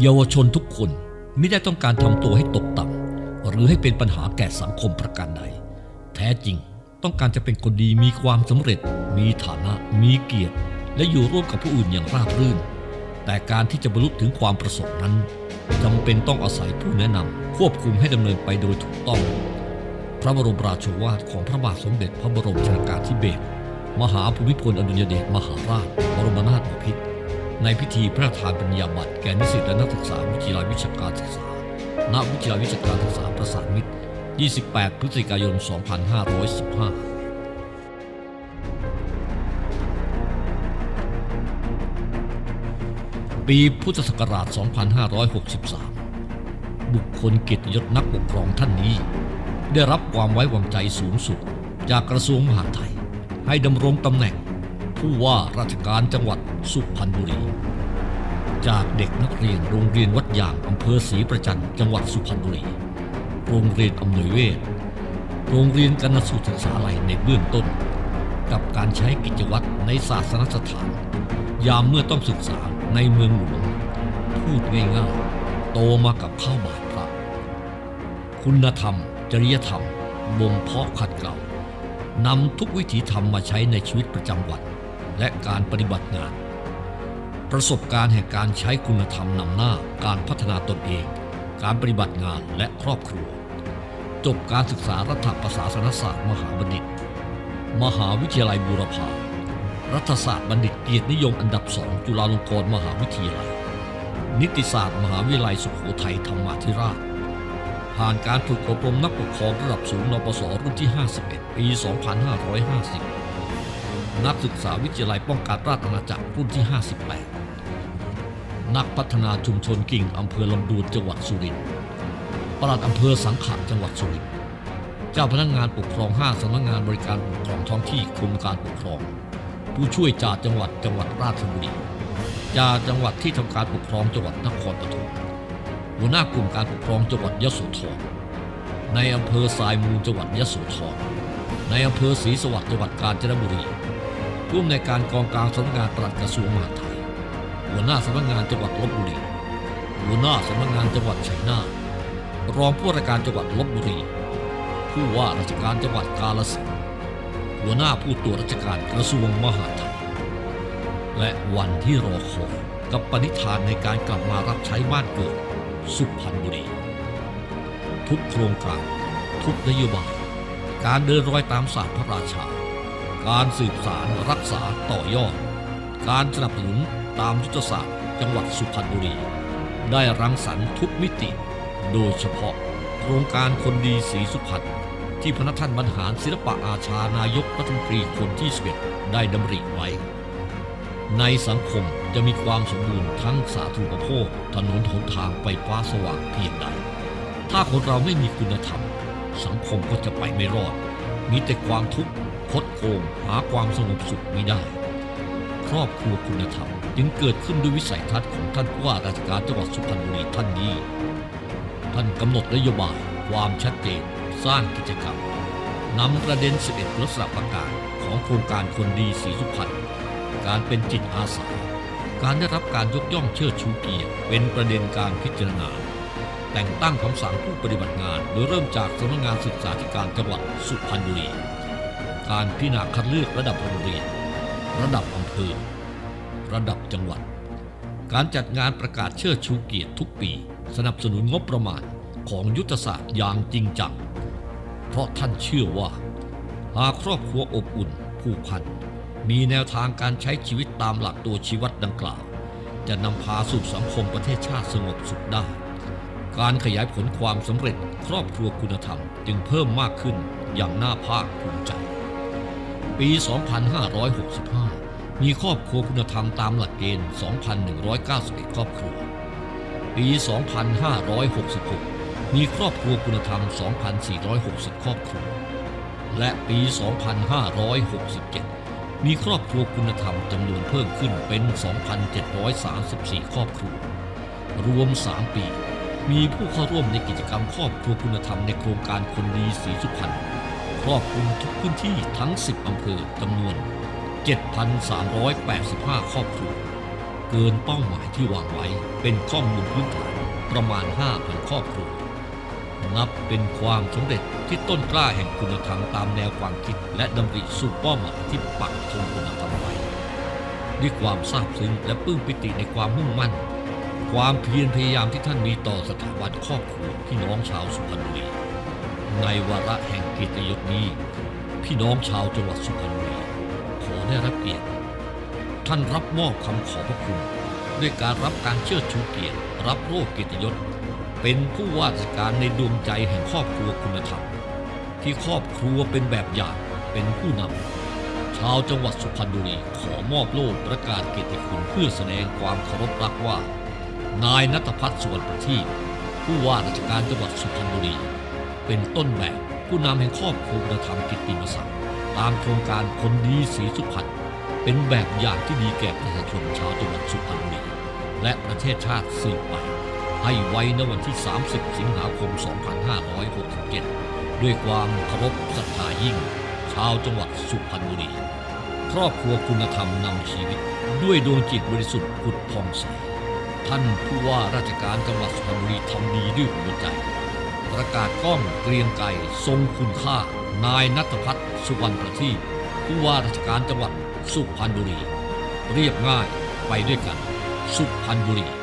เยาวชนทุกคนไม่ได้ต้องการทำตัวให้ตกต่ำหรือให้เป็นปัญหาแก่สังคมประการใด แท้จริงต้องการจะเป็นคนดีมีความสำเร็จ มีฐานะ มีเกียรติ และอยู่ร่วมกับผู้อื่นอย่างราบรื่น แต่การที่จะบรรลุถึงความประสงค์นั้นจำเป็นต้องอาศัยผู้แนะนำควบคุมให้ดำเนินไปโดยถูกต้อง พระบรมราโชวาทของพระบาทสมเด็จพระบรมชนากาธิเบศรมหาภูมิพลอดุลยเดชมหาราช บรมนาถบพิตร ในพิธีพระราชทานปริญญาบัตรแก่นิสิตและนักศึกษาวิทยาลัยวิชาการศึกษา ณ วิทยาลัยวิชาการศึกษาประสานมิตร 28 พฤศจิกายน 2515ปีพุทธศักราช 2563 บุคคลเกียรติยศนักปกครองท่านนี้ ได้รับความไว้วางใจสูงสุด จากกระทรวงมหาดไทย ให้ดำรงตำแหน่ง ผู้ว่าราชการจังหวัดสุพรรณบุรี จากเด็กนักเรียนโรงเรียนวัดยางอำเภอศรีประจันจังหวัดสุพรรณบุรี โรงเรียนอำนวยเวศโรงเรียนกนสูตรศึกษาลัยในเบื้องต้น กับการใช้กิจวัตรในศาสนสถาน ยามเมื่อต้องศึกษาในเมืองหลวงพูดง่ายๆโตมากับข้าวบาทพระคุณธรรม จริยธรรมบ่มเพาะขัดเกลานำทุกวิถีธรรมมาใช้ในชีวิตประจำวัน และการปฏิบัติงาน ประสบการณ์แห่งการใช้คุณธรรมนำหน้าการพัฒนาตนเอง การปฏิบัติงานและครอบครัว จบการศึกษารัฐประศาสนศาสตร์มหาบัณฑิต มหาวิทยาลัยบูรพารัฐศาสตร์บัณฑิตเกียรตินิยมอันดับสองจุฬาลงกรณ์มหาวิทยาลัย นิติศาสตร์มหาวิทยาลัยสุโขทัยธรรมาธิราช ผ่านการฝึกอบรมนักปกครองระดับสูงนปศรุ่นที่ 51 ปี 2550 นักศึกษาวิทยาลัยป้องกันราชอาณาจักรรุ่นที่ 58 นักพัฒนาชุมชนกิ่งอำเภอลำดูนจังหวัดสุรินทร์ปลัดอำเภอสังขะจังหวัดสุรินทร์เจ้าพนักงานปกครองห้าสำนักงานบริการปกครองท้องที่กรมการปกครอง ผู้ช่วยจ่าจังหวัดจังหวัดราชบุรีจ่าจังหวัดที่ทำการปกครองจังหวัดนครปฐมหัวหน้ากลุ่มการปกครองจังหวัดยโสธรในอำเภอสายมูลจังหวัดยโสธรในอำเภอศรีสวัสดิ์จังหวัดกาญจนบุรี ผู้อำนวยการกองกลางสำนักงานปลัดกระทรวงมหาดไทย หัวหน้าสำนักงานจังหวัดลบบุรี หัวหน้าสำนักงานจังหวัดชัยนาท รองผู้ว่าราชการจังหวัดลบบุรี ผู้ว่าราชการจังหวัดกาฬสินธุ์หัวหน้าผู้ตรวจราชการกระทรวงมหาดไทย และวันที่รอคอยกับปณิธานในการกลับมารับใช้บ้านเกิดสุพรรณบุรี ทุกโครงการ ทุกนโยบาย การเดินรอยตามศาสตร์พระราชา การสืบสารรักษาต่อยอด การสนับสนุนตามยุทธศาสตร์จังหวัดสุพรรณบุรี ได้รังสรรค์ทุกมิติ โดยเฉพาะโครงการคนดีสีสุพรรณที่พระท่านบรรหารศิลปะอาชานายกรัฐมนตรีคนที่ส11ได้ดำริไว้ ในสังคมจะมีความสมบูรณ์ทั้งสาธารณูปโภคถนนหนทางไฟฟ้าสว่างเพียงใด ถ้าคนเราไม่มีคุณธรรม สังคมก็จะไปไม่รอด มีแต่ความทุกข์ คดโกงหาความสงบสุขไม่ได้ ครอบครัวคุณธรรมจึงเกิดขึ้นด้วยวิสัยทัศน์ของท่านผู้ว่าราชการจังหวัดสุพรรณบุรีท่านนี้ ท่านกำหนดนโยบาย ความชัดเจนสร้างกิจกรรมนำประเด็น 11ลักษณะประการของโครงการคนดีสีสุพรรณการเป็นจิตอาสา การได้รับการยกย่องเชิดชูเกียรติเป็นประเด็นการพิจารณา แต่งตั้งคำสั่งผู้ปฏิบัติงาน โดยเริ่มจากสำนักงานศึกษาธิการจังหวัดสุพรรณบุรี การพิจารณาคัดเลือกระดับโรงเรียน ระดับอำเภอ ระดับจังหวัด การจัดงานประกาศเชิดชูเกียรติทุกปี สนับสนุนงบประมาณของยุทธศาสตร์อย่างจริงจัง เพราะท่านเชื่อว่า หากครอบครัวอบอุ่นผูกพัน มีแนวทางการใช้ชีวิตตามหลักตัวชีวัดดังกล่าว จะนำพาสู่สังคมประเทศชาติสงบสุขได้ การขยายผลความสำเร็จครอบครัวคุณธรรมจึงเพิ่มมากขึ้นอย่างน่าภาคภูมิใจ ปี 2565 มีครอบครัวคุณธรรมตามหลักเกณฑ์ 2,191 ครอบครัว ปี 2566 มีครอบครัวคุณธรรม 2,460 ครอบครัว และปี 2567 มีครอบครัวคุณธรรมจำนวนเพิ่มขึ้นเป็น 2,734 ครอบครัว รวม 3 ปี มีผู้เข้าร่วมในกิจกรรมครอบครัวคุณธรรมในโครงการคนดีสีสุพรรณ ครอบคลุมทุกพื้นที่ทั้ง 10 อำเภอจำนวน 7,385 ครอบครัว เกินเป้าหมายที่วางไว้เป็นข้อมูลพื้นฐานประมาณ 5,000 ครอบครัว นับเป็นความสำเร็จที่ต้นกล้าแห่งคุณธรรมตามแนวความคิด และดำริสู่เป้าหมายที่ปักธงคุณธรรมไว้ด้วยความซาบซึ้งและปลื้มปิติในความมุ่งมั่น ความเพียรพยายามที่ท่านมีต่อสถาบันครอบครัวพี่น้องชาวสุพรรณบุรี ในวาระแห่งเกียรติยศนี้ พี่น้องชาวจังหวัดสุพรรณบุรีขอได้รับเกียรติ ท่านรับมอบคำขอพระคุณ ด้วยการรับการเชิดชูเกียรติ รับโล่เกียรติยศ เป็นผู้ว่าราชการในดวงใจแห่งครอบครัวคุณธรรม ที่ครอบครัวเป็นแบบอย่างเป็นผู้นำชาวจังหวัดสุพรรณบุรีขอมอบโล่ประกาศเกียรติคุณเพื่อแสดงความเคารพรักว่า นายนัทพัฒน์สวนประทีปผู้ว่าราชการจังหวัดสุพรรณบุรี เป็นต้นแบบผู้นำแห่งครอบครัวคุณธรรมกิตติมศักดิ์ตามโครงการคนดีสีสุพรรณเป็นแบบอย่างที่ดีแก่ประชาชนชาวจังหวัดสุพรรณบุรีและประเทศชาติสืบไป ให้ไว้ในวันที่ 30 สิงหาคม 2567 ด้วยความเคารพศรัทธายิ่ง ชาวจังหวัดสุพรรณบุรี ครอบครัวคุณธรรมนำชีวิต ด้วยดวงจิตบริสุทธิ์ผุดพองใสท่านผู้ว่าราชการจังหวัดสุพรรณบุรีทำดีด้วยหัวใจ ประกาศกล้องเกรียงไกรทรงคุณค่า นายนัทพัฒน์สุวรรณประทีปผู้ว่าราชการจังหวัดสุพรรณบุรี เรียบง่ายไปด้วยกัน สุพรรณบุรี